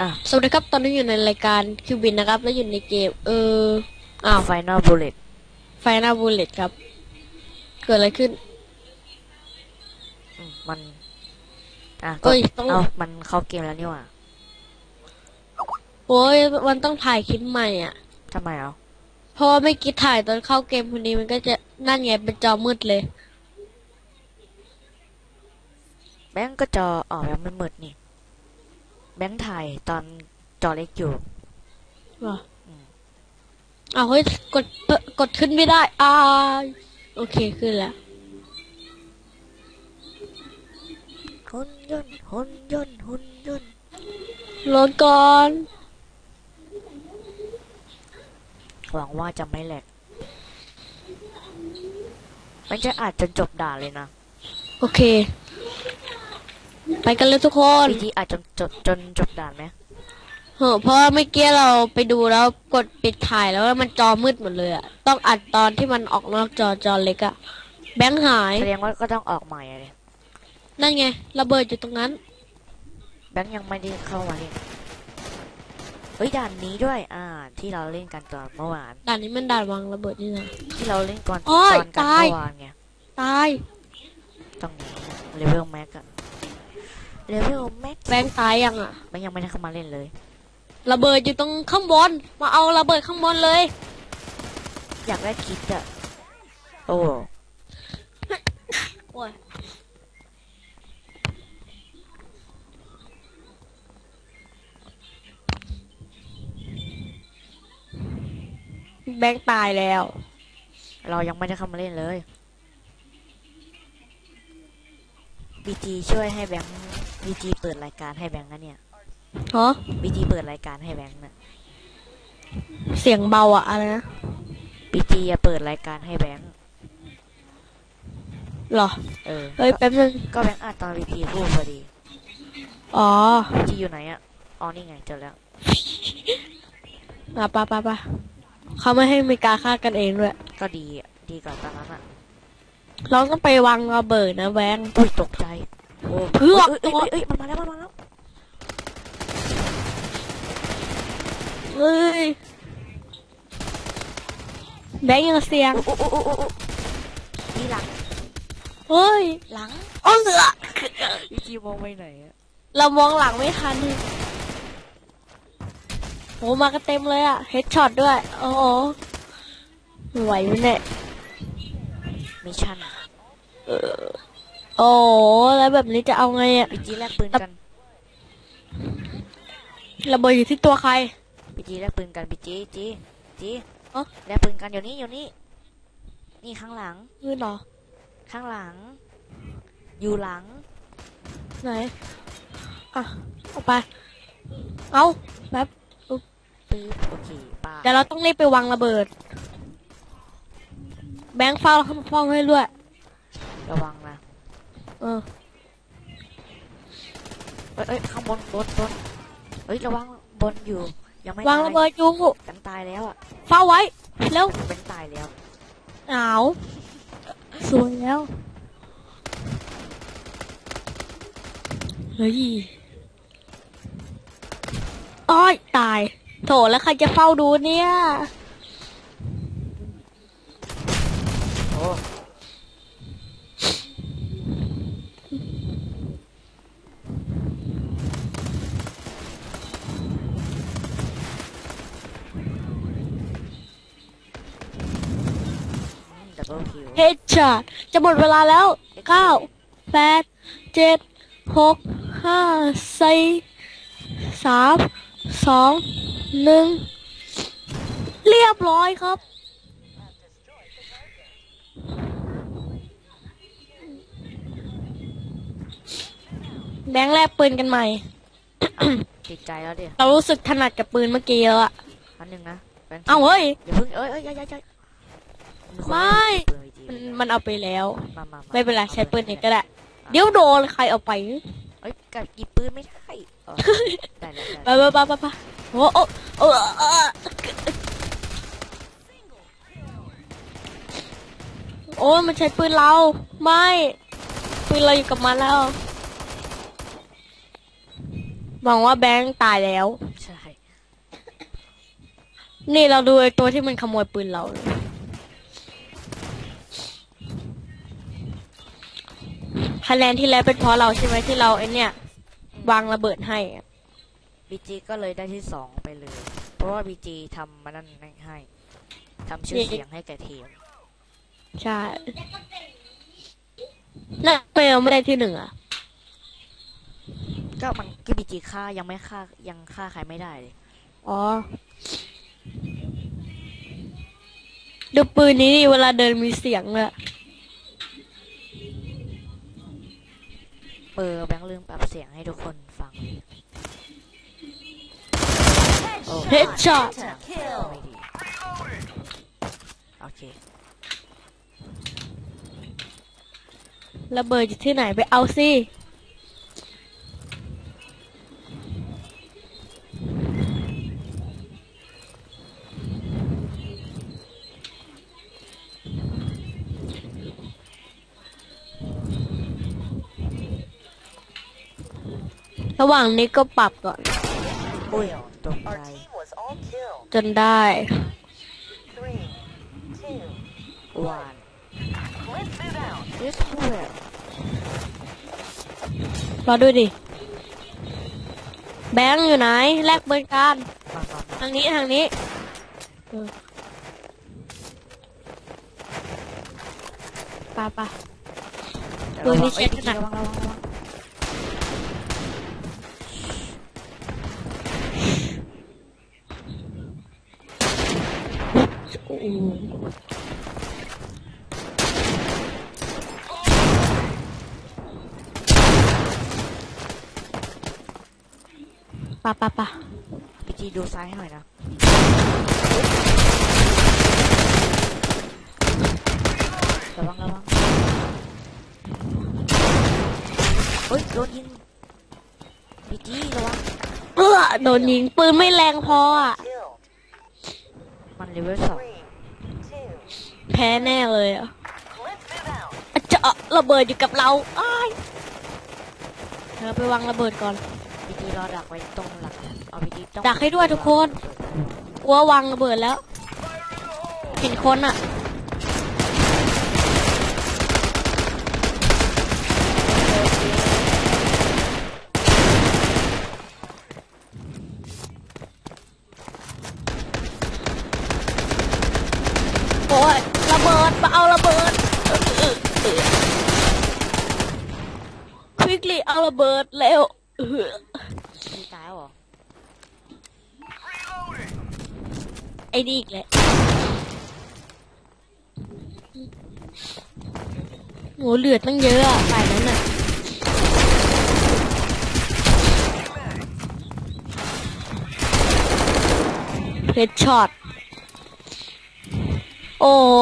อะสวัสดีครับ ตอนนี้อยู่ในรายการคิวบินนะครับ แล้วอยู่ในเกม เอออ้าวไฟนอลบูเลตไฟนาบูเลตครับ เกิดอะไรขึ้น มัน อะเอ้ก็ยต้อง เอามันเข้าเกมแล้วนี่หว่าโอ้ยมันต้องถ่ายคลิปใหม่อะ ทำไมเอาเพราะว่าไม่คิดถ่ายตอนเข้าเกมคนนี้มันก็จะนั่นไงเป็นจอมืดเลย แบงก์ก็จออ๋อแบงก์มันมืดนี่ แบงก์ถ่ายตอนจอเล็กอยู่เหรออืมอ้าวเฮ้ยกดเอ่อกดขึ้นไม่ได้ อ่า โอเคขึ้นแล้วหุ่นยนต์หุ่นยนต์หุ่นยนต์โหลดก่อนหวังว่าจะไม่แหลกมันจะอาจจะจบด่าเลยนะ โอเค ไปกันเลยทุกคนวิธีอาจจะจบจนจบด่านไหมเหอะเพราะว่าเมื่อกี้เราไปดูแล้วกดปิดถ่ายแล้วมันจอมืดหมดเลยอะต้องอัดตอนที่มันออกนอกจอจอเล็กอะแบงค์หายแสดงว่าก็ต้องออกใหม่อะเลยนั่นไงระเบิดอยู่ตรงนั้น แบงก์ยังไม่ได้เข้ามาเล่นเฮ้ยด่านนี้ด้วย อ่า ที่เราเล่นกันตอนเมื่อวานด่านนี้มันด่านวางระเบิดนี่นะที่เราเล่นก่อนโอ้ยตอนกันตายเมื่อวานไงตายต้องเลเวลแม็กอะ เลเวลแม็กแบงค์ตายยังอะมันยังไม่ได้เข้ามาเล่นเลย ระเบิดอยู่ตรงข้างบน มาเอาระเบิดข้างบนเลย อยากได้คิดอะโอ้โอ้ยแบงค์ตายแล้ว เรายังไม่ได้เข้ามาเล่นเลยบีจีช่วยให้แบงค์ บีจีเปิดรายการให้แบงค์นะเนี่ยฮะบีจีเปิดรายการให้แบงค์นะเสียงเบาอะอะไรนะบีจีอะเปิดรายการให้แบงค์เหรอ เออ เฮ้ยแป๊บนึงก็แบงค์อ่านตอนบีจีพูดพอดี อ๋อบีจีอยู่ไหนอะอ๋อนี่ไงเจอแล้วมาปะปะปะเขาไม่ให้มีการฆ่ากันเองด้วยก็ดีอะดีกว่าตอนนั้นอะเราต้องไปวางระเบิดนะแบงค์อุ้ยตกใจโอ้ เพื่อเอ้ยเอ้ยเอ้ยเอ้ยมันมาแล้วมันมาแล้วเฮ้ยแบงค์ยังเสียงโอ้โอ้โอ้โอ้โอ้นี่หลังเฮ้ยหลังอ้อเหลือบีจีมองไปไหนอะเรามองหลังไม่ทันโหมากันเต็มเลยอะเฮดช็อตด้วยโอ้โหไม่ไหวไหมเนี่ยมิชชั่นโอ้ โหแล้วแบบนี้จะเอาไงอะบีจีแลกปืนกันระเบิดอยู่ที่ตัวใครบีจีแลกปืนกันบีจีจีจีเอ้าแลกปืนกันอยู่นี่อยู่นี่นี่ข้างหลังนี่เหรอข้างหลัง อยู่หลัง ไหนอะเอาไป เอาแป๊บปื๊บโอเคป้าเดี๋ยวเราต้องรีบไปวางระเบิด แบงค์เฝ้าเฝ้าให้ด้วยระวังนะเออเอ้ยเอ้ยข้างบนบนบนเอ้ยระวังบนอยู่ ยังไม่วางตายระเบิดอยู่กันตายแล้วอะเฝ้าไว้เร็วเป็นตายแล้วหนาวสวยแล้วเฮ้ยอ้อยตาย โถแล้วใครจะเฝ้าดูเนี่ย เบิลคิวเฮดช็อตจะหมดเวลาแล้วเก้าแปดเจ็ดหกห้าสี่สามสองหนึ่งเรียบร้อยครับแบงค์แลกปืนกันใหม่ ติดใจแล้วดิเรารู้สึกถนัดกับปืนเมื่อกี้แล้วอะอันหนึ่งนะเป็นเอ้าเฮ้ยอย่าเพิ่งเอ้ยเอ้ยอย่าอย่าอย่าคน ไม่เล่นปืนจริงมันมันเอาไปแล้ว มามาาไม่เป็นไรอาใช้ปืนนี้ก็ได้ เดี๋ยวโดนใครเอาไปเอ้ยกับหยิบปืนไม่ได้เออได้แล้วได้ไปแล้วไปไปไปไปโอ้โอ้โอ้เออโอ้ยมันใช้ปืนเรา ไม่ ปืนเราอยู่กับมันแล้วมองว่าแบงค์ตายแล้ว ใช่ นี่เราดูไอ้ตัวที่มันขโมยปืนเราเลย คะแนนที่แล้วเป็นเพราะเราใช่ไหมที่เราไอเนี่ยวางระเบิดให้อะบีจีก็เลยได้ที่สองไปเลย เพราะว่าบีจีทำมานั่นให้ทำชื่อเสียงให้แก่ทีมใช่น่าเปลไม่ได้ที่หนึ่งอะก็มันก็บีจีฆ่ายังไม่ฆ่ายังฆ่าใครไม่ได้เลยอ๋อดูปืนนี้ดิเวลาเดินมีเสียงเลย เปิดแบงค์ลืมปรับเสียงให้ทุกคนฟังโอ้เฮดช็อตไม่ดีโอเคระเบิดอยู่ที่ไหนไปเอาสิ ระหว่างนี้ก็ปรับก่อนอุ้ยตกใจ Our team was all killed. จนได้ Three, two, หวาน let's move out. this well รอดูดิ แบงค์อยู่ไหน แลกเบอร์กันมามามาทางนี้ทางนี้เออไปไปปืนนี่เช็ดขนาด ระวังระวังระวังโอ้โหไปไปไปบีจีดูซ้ายให้หน่อยนะระวังระวังเฮ้ยโดนยิงบีจีระวังเออโดนยิงปืนไม่แรงพออะ Killed. มันเลเวลสอง Three, two, แพ้แน่เลยอะ let's move out. อะเจะระเบิดอยู่กับเราอ้ายเธอไปวางระเบิดก่อนบีจีรอดักไว้ตรงหลังเอาบีจีต้องดักให้ด้วยทุกคนกลัววางระเบิดแล้ว เห็นคนอะโอ้ยระเบิดมาเอาระเบิดควิกลี่เอาระเบิดเร็วเออบีตายแล้วเหรอไอ้นี่อีกแหละโหเหลือดตั้งเยอะอะฝ่ายนั้นน่ะเพชช็อต โอ้โห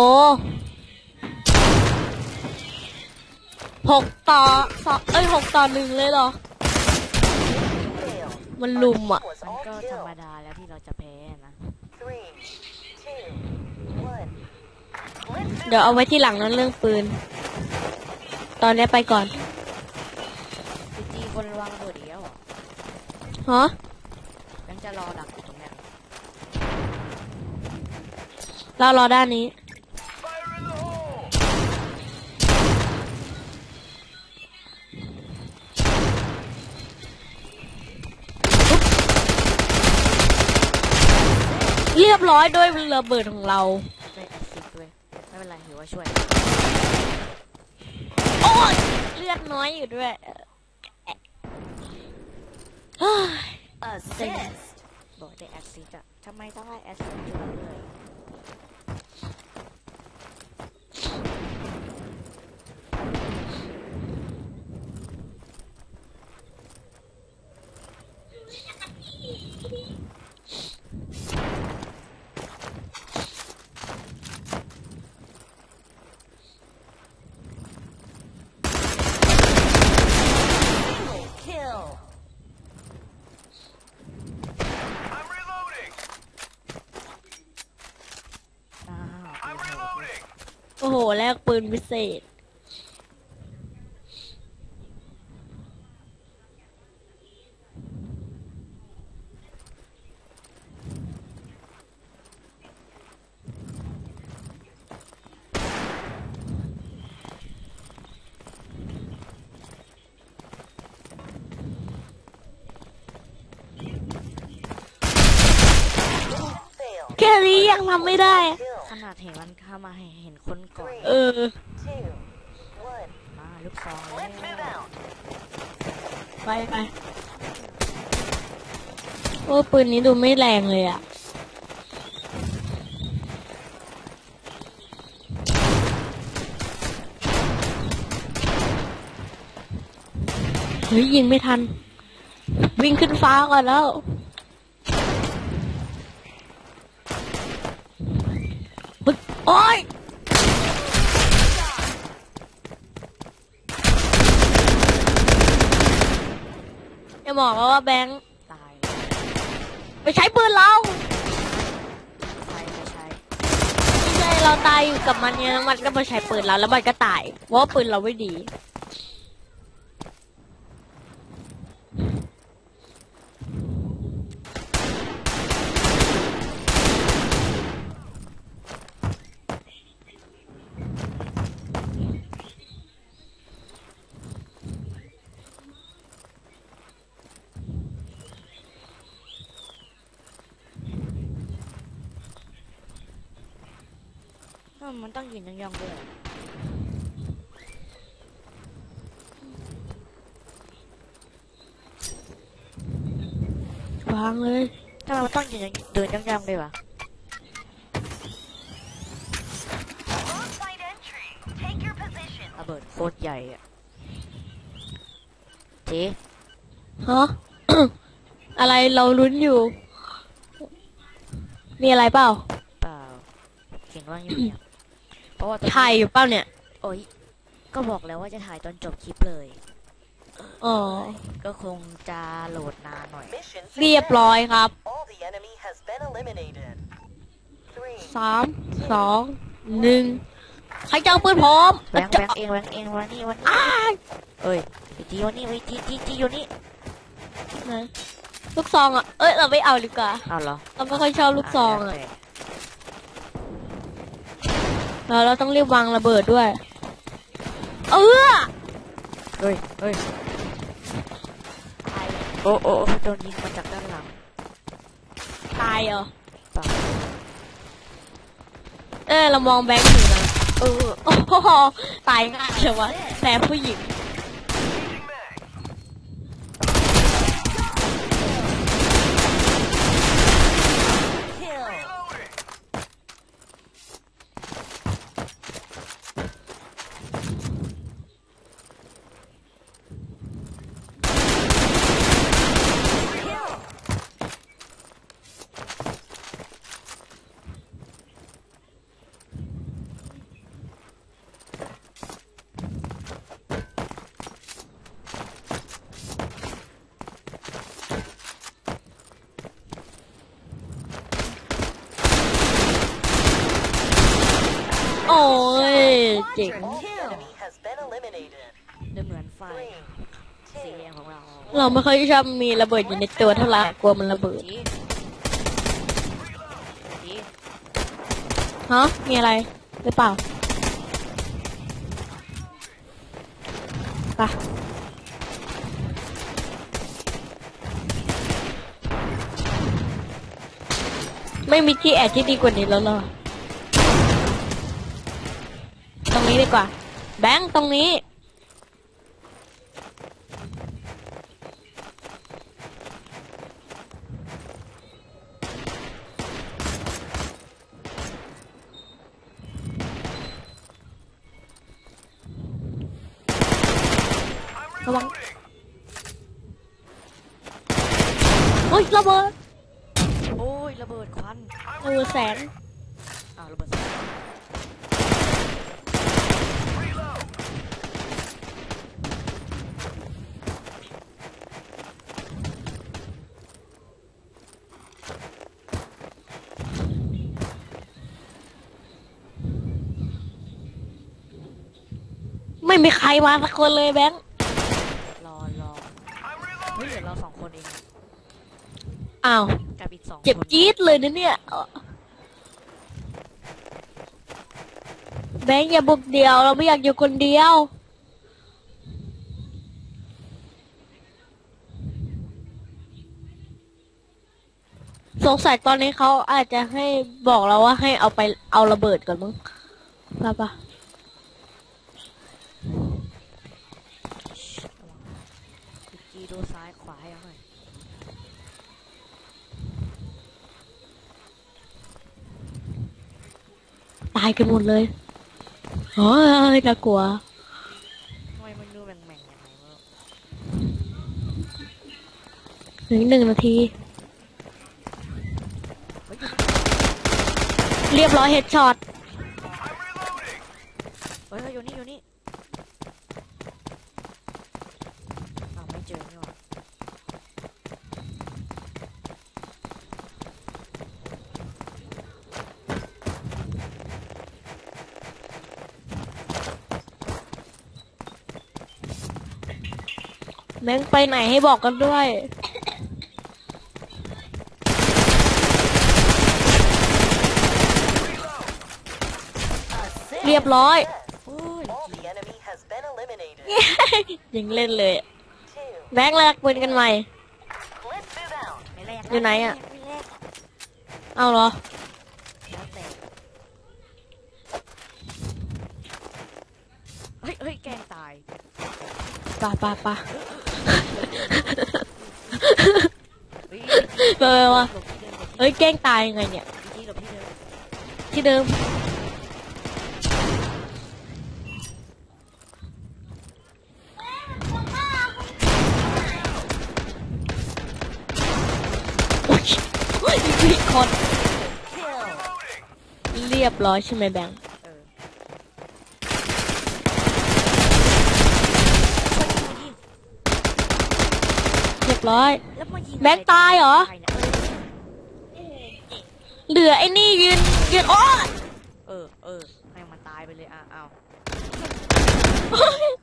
หกต่อสองเอ้ยหกต่อหนึ่งเลยเหรอ Failed. มันลุมอะ Was มัน all ก็ธรรม killed. ดาแล้วที่เราจะแพ้นะ Three, two, one. Let's move เดี๋ยวเอาไว้ที่หลังนั้นเรื่องปืน ตอนนี้ไปก่อนบีจีคนวางระเบิดอีกแล้วเหรอฮะยังจะรอดักอยู่ตรง เนี้ยเรารอด้านนี้ เรียบร้อยด้วยระเบิดของเรา ได้แอสซิสต์ด้วยไม่เป็นไรถือว่าช่วย โอ้ยเลือดน้อยอยู่ด้วยเฮ้ย Assist. บอกได้แอสซิสต์อะทำไมต้องให้แอสซิสต์ด้วยเลย โอ้โห แลกปืนพิเศษ แค่นี้ยังทำไม่ได้ ขนาดเห็นมันเข้ามาเห็นคน ก่อน เออ มาลูกซองไปไปโอ้ปืนนี้ดูไม่แรงเลยอะเฮ้ยยิงไม่ทัน วิ่งขึ้นฟ้าก่อนแล้วโอ๊ย อย่าบอกแล้ว่าแบงค์ตายไปใช้ปืนเราใช่ไม่ใช่ไม่ใช่เราตายอยู่กับมันเนี่ยมันก็มาใช้ปืนเราแล้วมันก็ตายเพราะว่าปืนเราไม่ดี มันต้องยืนยองๆด้วยวางเลยทำไมมันต้องยืนเดินยองๆด้วยวะ Onside entry. Take your position. ระเบิดโคตรใหญ่อะเจ๊ฮะ อะไรเราลุ้นอยู่ มีอะไรเปล่า เปล่าเขียนว่าเงียบๆเพ ราะว่าตอนนี้ถ่ายอยู่เปล่าเนี่ย โอ้ยก็บอกแล้วว่าจะถ่ายตอนจบคลิปเลย อ๋อ ก็คงจะโหลดนานหน่อย Mission เรียบร้อยครับ All the enemy has been eliminated. Three. สาม สอง หนึ่งใครจะเอาปืนพร้อมแบงค์แบงค์เองแบงค์เองวันนี้วันนี้อ้ายเอ้ยไอ้จีวันนี้ไอ้จีจีจีอยู่นี่ไหนลูกซองอะ เอ้ย เราไม่เอาดีกว่าเอาเหรอ เราไม่ค่อยชอบลูกซองอะ แล้ว เราต้องรีบวางระเบิดด้วย เออเฮ้ยเฮ้ยโอ้โอ้โอ้โดนยิงมาจากด้านหลังตายเหรอเปล่าเออเรามองแบงค์อยู่นะเออโอ้โหตายง่ายเชียววะแพ้ผู้หญิง Changing mag. Kill. Reloading. โอ้ย เจ๋ง All the enemy has been eliminated. เดินเหมือนไฟ Three. สี Two. แดงของเราเราไม่ค่อยชอบมีระเบิดอยู่ในตัวเท่าไหร่กลัวมันระเบิดจีจีฮะมีอะไรหรือเปล่าไปะไม่มีที่แอบที่ดีกว่านี้แล้วเหรอ ตรง นี้ดีกว่า แบงค์ตรงนี้ I'm ระวัง reloading. โอ้ยระเบิด โอ้ยระเบิดควัน ระเบิดแสง อ้าวระเบิดแสง Reload. ไม่มีใครมาสักคนเลยแบงค์รอรอ I'm เฮ้ย reloading. เหลือเราสองคนเองอ้าวกับอีกสองเจ็บคนจี๊ดเลยนะเนี่ยเอ่อแบงค์อย่าบุกเดียว เราไม่อยากอยู่คนเดียวสสงสัยตอนนี้เขาอาจจะให้บอกเราว่าให้เอาไปเอาระเบิดก่อนมั้งป่ะปะ คุกกี้ดูซ้ายขวาให้เอาหน่อย ตายกันหมดเลยโอ้ยน่ากลัวทำไมมันดูแหม่งๆยังไงวะถึงหนึ่งนาทีเฮ้ยเรียบร้อยเฮดช็อต เฮ้ยเฮ้ยอยู่นี่อยู่นี่อ้าวไม่เจอนี่หว่า แบงค์ ไปไหนให้บอกกันด้วย เรียบร้อยโอ้ย All the enemy has been eliminated. ยังเล่นเลยอะ Two. แบงค์แลกปืนกันใหม่ Let's move out. ไม่แลกอยู่ไหนอะไม่แลกเอาเหรอแล้วแต่เฮ้ยเฮ้ยแกล้งตายป่ะป่ะป่ะ เฮ้ยวะเดิมหลบที่เฮ้ยแกล้งตายยังไงเนี่ย ที่เดิมที่เดิมโอ๊ยโอ๊ยมีคนเรียบร้อยใช่ไหมแบงค์ เออ เรียบร้อย แล้วมายิงแบงค์ตายเหรอตายเนี่ยเหลือไอ้นี่ยืนยืนโอ้เออเออให้มันตายไปเลยอะเอา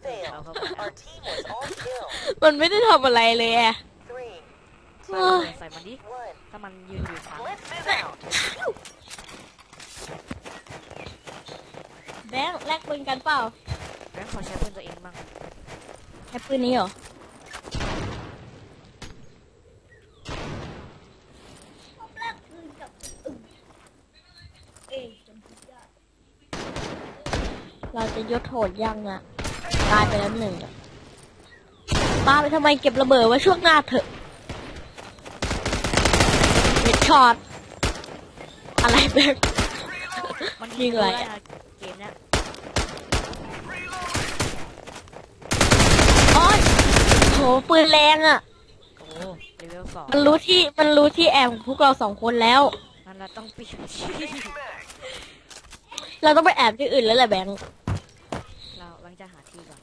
Failed. Oh, okay. Our team was all killed. มันไม่ได้ทำอะไรเลยอะ Three. ใส่มันใส่มันดิ One. ถ้ามันยืนอยู่ทาง Let's move out. แบงค์แลกปืนกันเปล่าแบงค์ขอใช้ปืนตัวเองบ้างแลกปืนนี้เหรอ จะยศโหดยังอะตายไปแล้วหนึ่งอะตายไปทำไมเก็บระเบิดไว้ช่วงหน้าเถอะเฮดช็อตอะไรแบงค์มันยิงอะไรด้อะนะเกมเนี้ยโอ้ยโหปืนแรงอะโอ้เลเวลสองมันรู้ที่มันรู้ที่แอบของพวกเราสองคนแล้วนั่นเราต้องเปลี่ยนชื่อ Changing mag. เราต้องไปแอบที่อื่นแล้วแหละแบงค์ เราแบงค์จะหาที่ก่อน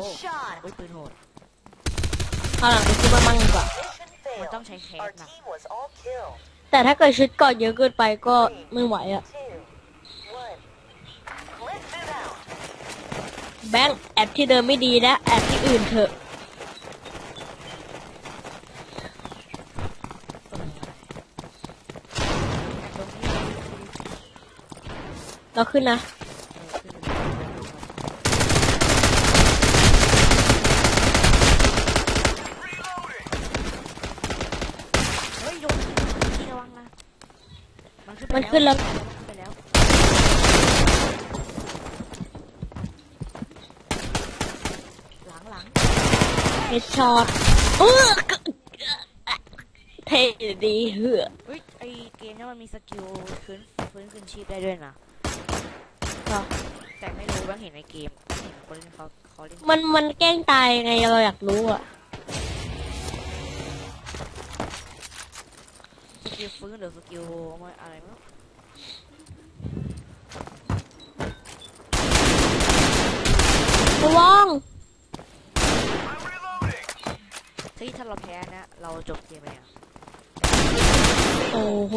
โอ้โอ้ยปืนโหดเอาหลังไปซื้อมามั่งดีกว่า Mission มัน failed. ต้องใช้แค Our สนะ team was all killed. แต่ถ้าเกิดชุดเกาะเยอะเกินไปก็ไม่ไหวอะ Two. One. Let's move out. แบงค์แอบที่เดิมไม่ดีนะแอบที่อื่นเถอะ เราขึ้นนะ เฮ้ยโดนที่ระวังนะ มันขึ้นไปมันขึ้นแล้วมันขึ้นไปแล้ว หลังหลังเฮดช็อตเออเท่ดีเหือเฮ้ยไอเกมเนี้มันมีสกิลฟื้นฟื้นคืนชีพได้ด้วยนะเหรอแต่ไม่รู้ว่าเห็นในเกมเห็นคนเล่นเขาเขาเล่นมันมันแกล้งตายไงเราอยากรู้อะสกิลฟื้นหรือสกิลอะไรไม่รู้ ระวัง I'm reloading. เฮ้ยถ้าเราแพ้นะ เราจบเกมเลยอะโอ้โห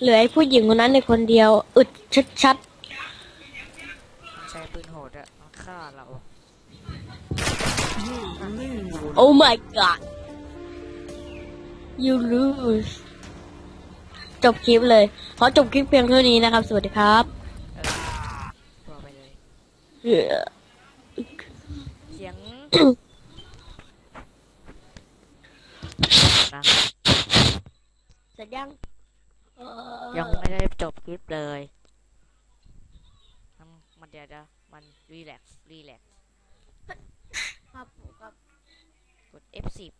เหลือไอ้ผู้หญิงคนนั้นในคนเดียว อึดชัดมันใช้ปืนโหดอะมันฆ่า Oh my god you lose จบคลิปเลย ขอจบคลิปเพียงเท่านี้นะครับ สวัสดีครับตัวไปเลย เอ่อเสียงนะเสร็จยังเอ่อยังไม่ได้จบคลิปเลยมันมันเดี๋ยวจะมันรีแลกซ์รีแลกซ์ครับผมครับ กด F10